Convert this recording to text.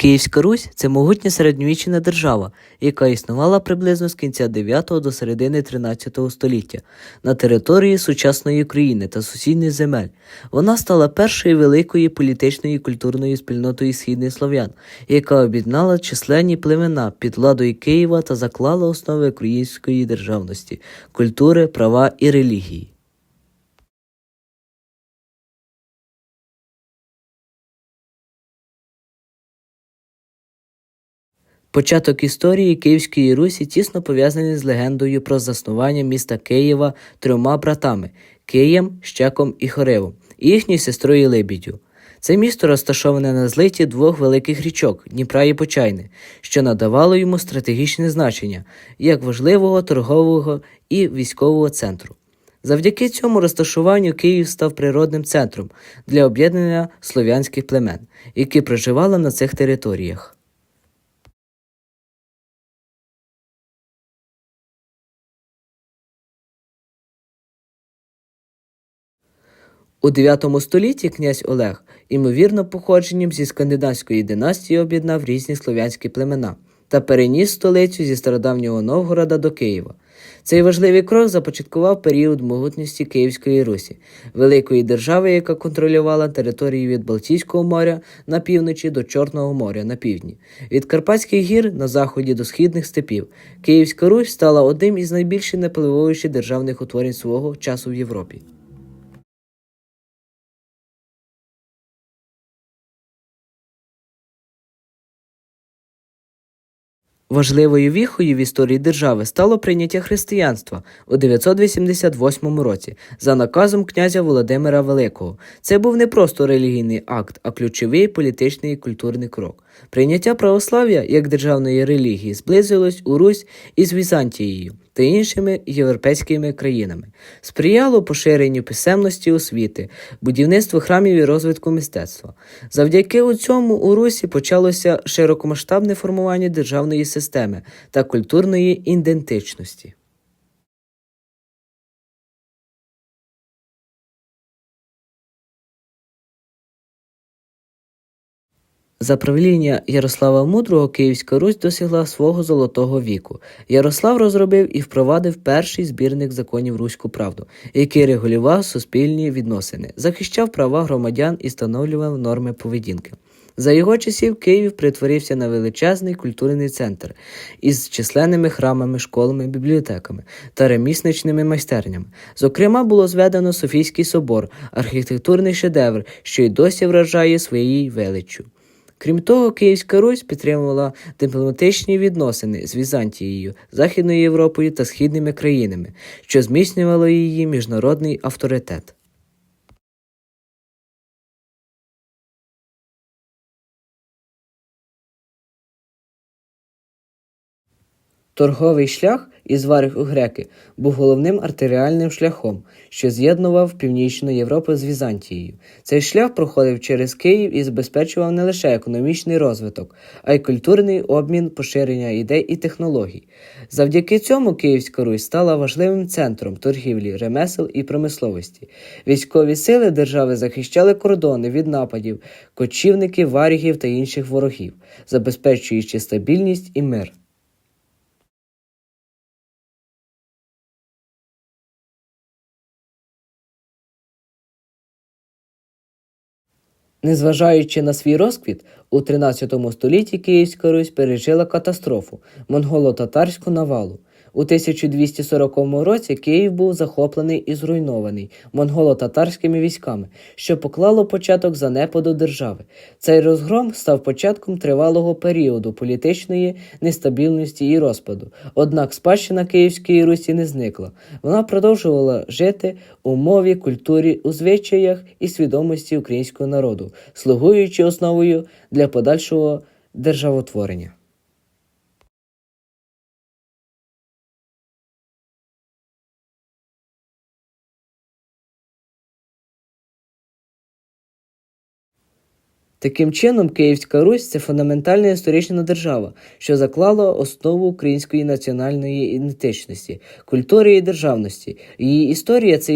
Київська Русь це могутня середньовічна держава, яка існувала приблизно з кінця 9 до середини 13 століття на території сучасної України та сусідніх земель. Вона стала першою великою політичною і культурною спільнотою східних слов'ян, яка об'єднала численні племена під владою Києва та заклала основи української державності, культури, права і релігії. Початок історії Київської Русі тісно пов'язаний з легендою про заснування міста Києва трьома братами Києм, Щеком і Хоривом, і їхньою сестрою Либідю. Це місто розташоване на злиті двох великих річок Дніпра і Почайни, що надавало йому стратегічне значення як важливого торгового і військового центру. Завдяки цьому розташуванню Київ став природним центром для об'єднання слов'янських племен, які проживали на цих територіях. У 9 столітті князь Олег, ймовірно походженням зі скандинавської династії, об'єднав різні слов'янські племена та переніс столицю зі стародавнього Новгорода до Києва. Цей важливий крок започаткував період могутності Київської Русі, великої держави, яка контролювала території від Балтійського моря на півночі до Чорного моря на півдні, від Карпатських гір на заході до східних степів. Київська Русь стала одним із найбільших непливовищих державних утворень свого часу в Європі. Важливою віхою в історії держави стало прийняття християнства у 988 році за наказом князя Володимира Великого. Це був не просто релігійний акт, а ключовий політичний і культурний крок. Прийняття православ'я як державної релігії зблизилось у Русь із Візантією та іншими європейськими країнами, сприяло поширенню писемності освіти, будівництву храмів і розвитку мистецтва. Завдяки у цьому у Русі почалося широкомасштабне формування державної системи та культурної ідентичності. За правління Ярослава Мудрого Київська Русь досягла свого золотого віку. Ярослав розробив і впровадив перший збірник законів Руську правду, який регулював суспільні відносини, захищав права громадян і встановлював норми поведінки. За його часів Київ перетворився на величезний культурний центр із численними храмами, школами, бібліотеками та ремісничними майстернями. Зокрема, було зведено Софійський собор, архітектурний шедевр, що й досі вражає своєю величчю. Крім того, Київська Русь підтримувала дипломатичні відносини з Візантією, Західною Європою та східними країнами, що зміцнювало її міжнародний авторитет. Торговий шлях із Вариг у греки був головним артеріальним шляхом, що з'єднував Північну Європу з Візантією. Цей шлях проходив через Київ і забезпечував не лише економічний розвиток, а й культурний обмін поширення ідей і технологій. Завдяки цьому Київська Русь стала важливим центром торгівлі, ремесел і промисловості. Військові сили держави захищали кордони від нападів, кочівників, варігів та інших ворогів, забезпечуючи стабільність і мир. Незважаючи на свій розквіт, у 13 столітті Київська Русь пережила катастрофу монголо-татарську навалу. У 1240 році Київ був захоплений і зруйнований монголо-татарськими військами, що поклало початок занепаду держави. Цей розгром став початком тривалого періоду політичної нестабільності і розпаду. Однак спадщина Київської Русі не зникла. Вона продовжувала жити у мові, культурі, у звичаях і свідомості українського народу, слугуючи основою для подальшого державотворення. Таким чином, Київська Русь це фундаментальна історична держава, що заклала основу української національної ідентичності, культури і державності. Її історія це